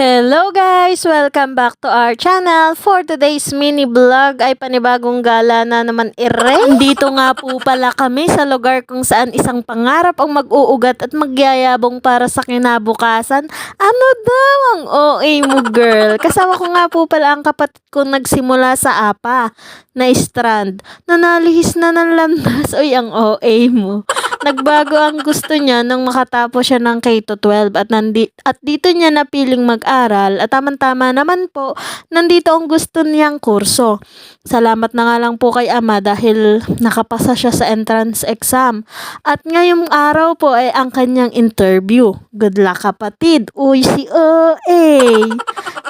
Hello guys! Welcome back to our channel. For today's mini vlog ay panibagong gala na naman ire. Dito nga po pala kami sa lugar kung saan isang pangarap ang mag-uugat at magyayabong para sa kinabukasan. Ano daw ang OA mo girl? Kasama ko nga po pala ang kapatid ko nagsimula sa APA na strand. Nanalihis na ng landas. Uy, ang OA mo. Nagbago ang gusto niya nung makatapos siya ng K-12 at, nandi- at dito niya napiling mag-aral at tamang-tama naman po, nandito ang gusto niyang kurso. Salamat na nga lang po kay Ama dahil nakapasa siya sa entrance exam. At ngayong araw po ay ang kanyang interview. Good luck kapatid. Uy, si OA.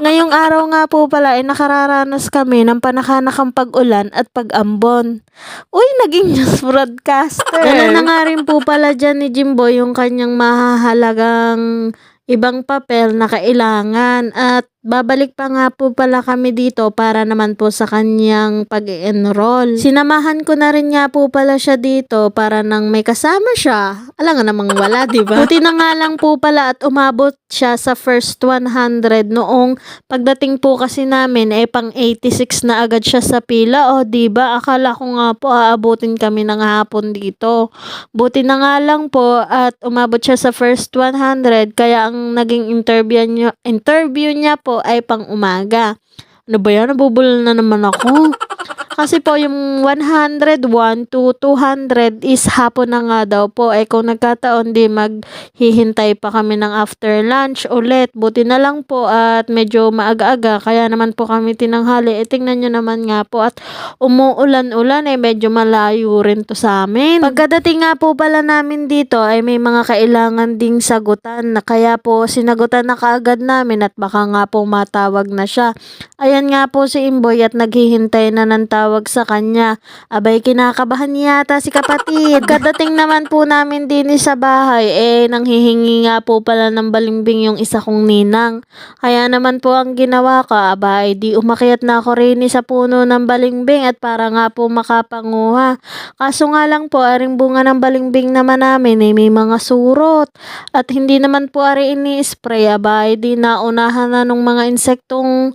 Ngayong araw nga po pala ay nakararanas kami ng panakanakang pag-ulan at pag-ambon. Uy, naging news broadcaster. Dala na nga rin po pala dyan ni Jimbo yung kanyang mahahalagang ibang papel na kailangan. At babalik pa nga po pala kami dito para naman po sa kanyang pag-enroll. Sinamahan ko na rin nga po pala siya dito para nang may kasama siya. Alam nga namang wala, di ba? Buti na nga lang po pala at umabot siya sa first 100 noong pagdating po kasi namin eh pang 86 na agad siya sa pila. O, di ba? Akala ko nga po aabutin kami ng hapon dito. Buti na nga lang po at umabot siya sa first 100 kaya ang naging interview niya, interview niya po ay pang umaga. Ano ba yan? Nabubulol na naman ako. Kasi po yung 101 to 200 is hapon na nga daw po. Eh kung nagkataon di maghihintay pa kami ng after lunch ulit. Buti na lang po at medyo maaga-aga. Kaya naman po kami tinanghali. E tingnan nyo naman nga po at umuulan-ulan eh medyo malayo rin to sa amin. Pagkadating nga po pala namin dito ay may mga kailangan ding sagutan na kaya po sinagutan na kaagad namin at baka nga po matawag na siya. Ayan nga po si Imboy at naghihintay na ng tawag sa kanya. Abay, kinakabahan yata si kapatid. Kadating naman po namin din sa bahay, eh, nanghihingi nga po pala ng balimbing yung isa kong ninang. Kaya naman po ang ginawa ko, abay, di umakyat na ako rin sa puno ng balimbing at para nga po makapanguha. Kaso nga lang po, aring bunga ng balimbing naman namin, eh, may mga surot. At hindi naman po ari ini-spray, abay, di naunahan na nung mga insektong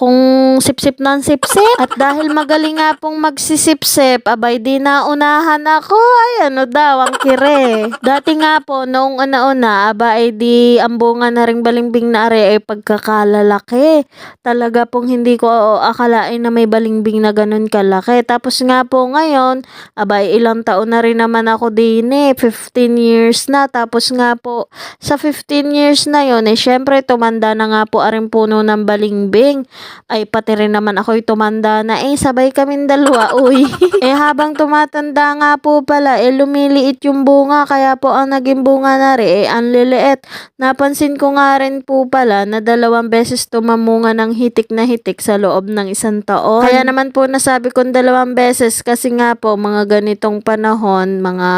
kung sipsip ng sipsip. At dahil magaling nga pong magsisipsip, abay di na unahan ako. Ay ano daw, ang kire. Dati nga po, noong una-una, abay di ang bunga na ring balimbing na are ay pagkakalalaki. Talaga pong hindi ko akalain na may balimbing na ganun kalaki. Tapos nga po ngayon, abay ilang taon na rin naman ako din eh. 15 years na. Tapos nga po, sa 15 years na yon eh syempre tumanda na nga po aring puno ng balimbing ay pati rin naman ako'y tumanda na eh sabay kaming dalawa uy. Eh habang tumatanda nga po pala eh lumiliit yung bunga kaya po ang naging bunga na rin eh ang liliit. Napansin ko nga rin po pala na dalawang beses tumamunga ng hitik na hitik sa loob ng isang taon. Kaya naman po nasabi kong dalawang beses kasi nga po mga ganitong panahon mga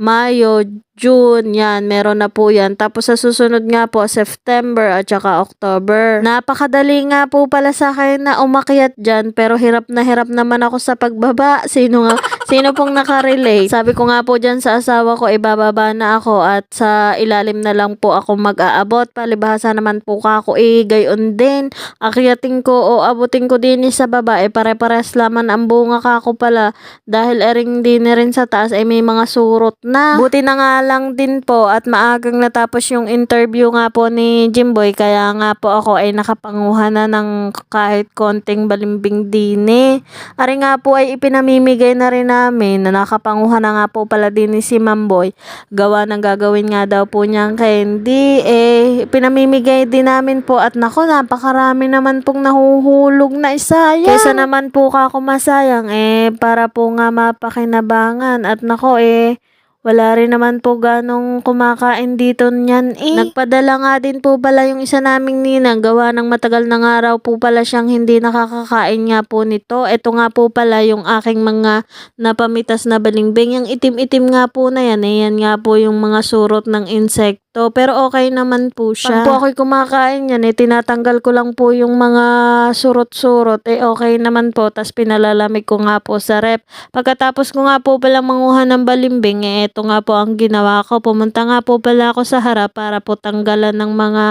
Mayo, June, yan, meron na po yan. Tapos sa susunod nga po, September at saka October. Napakadali nga po pala sa akin na umakyat dyan, pero hirap na hirap naman ako sa pagbaba. Sino nga, sino pong nakarelate? Sabi ko nga po dyan sa asawa ko, ibababa na ako at sa ilalim na lang po ako mag-aabot. Palibhasa naman po ka ako, eh, gayon din. Akyatin ko o abutin ko din sa baba, eh, pare-pares laman ang bunga ka ako pala. Dahil ering din rin sa taas, ay may mga surot na. Buti na nga lang din po at maagang natapos yung interview nga po ni Jimboy kaya nga po ako ay nakapanguha na ng kahit konting balimbing dini. Ari nga po ay ipinamimigay na rin namin na nakapanguha na nga po pala din ni si Mamboy. Gawa ng gagawin nga daw po niyang candy. Eh, pinamimigay din namin po at nako napakarami naman pong nahuhulog na isayang. Kaysa naman po ka ako masayang eh para po nga mapakinabangan at nako eh wala rin naman po ganong kumakain dito niyan eh. Nagpadala nga din po pala yung isa naming ninang gawa ng matagal ng araw po pala siyang hindi nakakakain nga po nito. Ito nga po pala yung aking mga napamitas na balingbing. Yung itim-itim nga po na yan, eh, yan nga po yung mga surot ng insect to. Pero okay naman po siya. Pag po ako'y kumakain yan, eh, tinatanggal ko lang po yung mga surot-surot. Eh, okay naman po. Tapos pinalalamig ko nga po sa rep. Pagkatapos ko nga po pala manguha ng balimbing, eh, ito nga po ang ginawa ko. Pumunta nga po pala ako sa harap para po tanggalan ng mga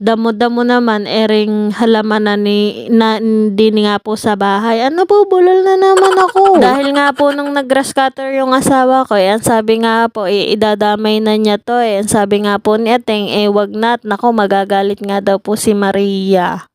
damo-damo naman, ering halaman na, ni, na hindi nga po sa bahay. Ano po, bulol na naman ako. Dahil nga po nung nag-grass cutter yung asawa ko, eh, sabi nga po, eh, idadamay na niya to. Eh. Sabi nga po ni Ateng, eh, wag na. Nako, magagalit nga daw po si Maria.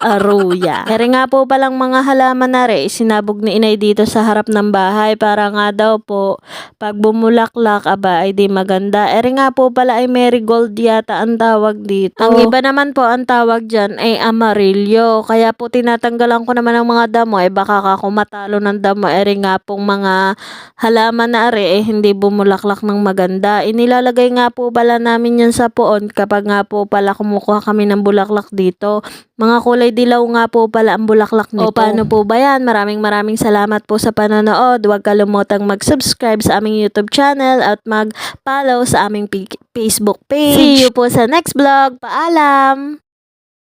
Aruya. Eri nga po palang mga halaman na rin, sinabog ni inay dito sa harap ng bahay para nga daw po, pag bumulaklak, aba, ay di maganda. Eri nga po pala ay marigold yata ang tawag dito. Ang iba naman po ang tawag dyan ay amarillo. Kaya po tinatanggalan ko naman ng mga damo, eh baka ako matalo ng damo. Eri nga pong mga halaman na rin, eh hindi bumulaklak ng maganda. Inilalagay nga po pala namin yan sa puon kapag nga po pala kumukuha kami ng bulaklak dito. Mga kulay dilaw nga po pala ang bulaklak nito. O paano po ba yan? Maraming maraming salamat po sa panonood. Huwag kalimutang mag-subscribe sa aming YouTube channel at mag-follow sa aming Facebook page. See you po sa next vlog. Paalam!